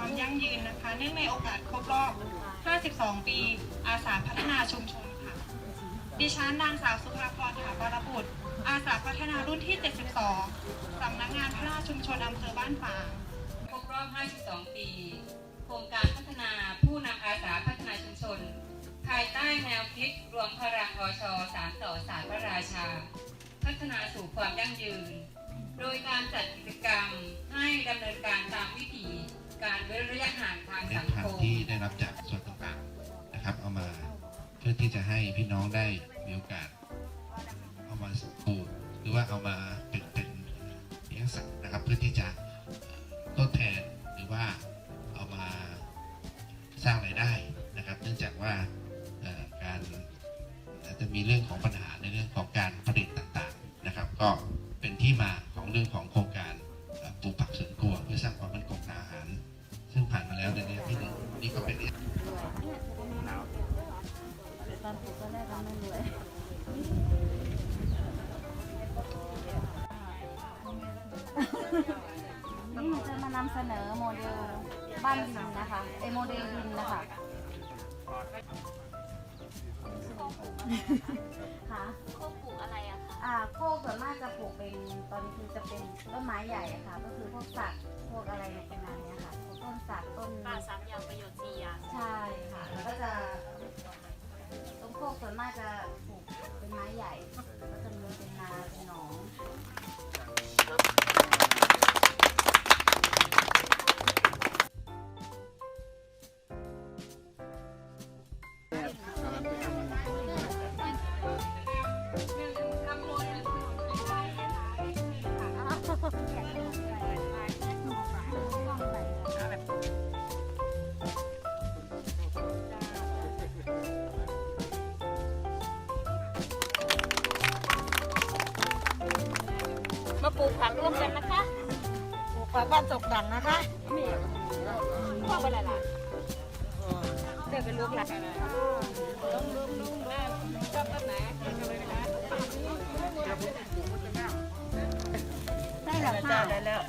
ความยั่งยืนนะคะ เนื่องในโอกาสครบรอบ 52 ปี อาสาพัฒนาชุมชนค่ะ ดิฉันนางสาวสุภาพรถาบารบุตร อาสาพัฒนารุ่นที่ 72 สำนักงานพัฒนาชุมชนอำเภอบ้านฝางครบรอบ 52 ปี โครงการพัฒนาผู้นำอาสาพัฒนาชุมชน ภายใต้แนวคิดรวมพลังอชสารต่อศารพระราชา พัฒนาสู่ความยั่งยืน โดยการจัดกิจกรรมให้ดำเนินการตามวิถี รับจากส่วนต่างๆนะครับ เอามาเพื่อที่จะให้พี่น้องได้มีโอกาส เอามาปลูกหรือว่าเอามาเป็นเป็นเลี้ยงสัตว์นะครับ เพื่อที่จะทดแทนหรือว่าเอามาสร้างรายได้นะครับ เนื่องจากว่าการอาจจะมีเรื่องของปัญหาในเรื่องของการผลิตต่างๆนะครับ ก็เป็นที่มาของเรื่องของโครง ตอนปลูกตอนแรกเราไม่รวยนี่หนูจะมานำเสนอโมเดลบ้านดินนะคะเอโมเดลดินนะคะค่ะพวกปลูกอะไรอะคะอ่าโคกส่วนมากจะปลูกเป็นตอนนี้คือจะเป็นต้นไม้ใหญ่อะค่ะ ก็คือพวกสักพวกอะไร จะปลูกเป็นไม้ใหญ่ก็จะมีเป็นนาเป็นหนอง มาปลูกผักร่วมกันนะคะฝากบ้านตกดังนะคะพ่อเป็นอะไรล่ะเดี๋ยวเป็นลูกหลานลุงลุงลุงแม่ชอบต้นไหนชอบอะไรนะได้แล้วค่ะได้แล้ว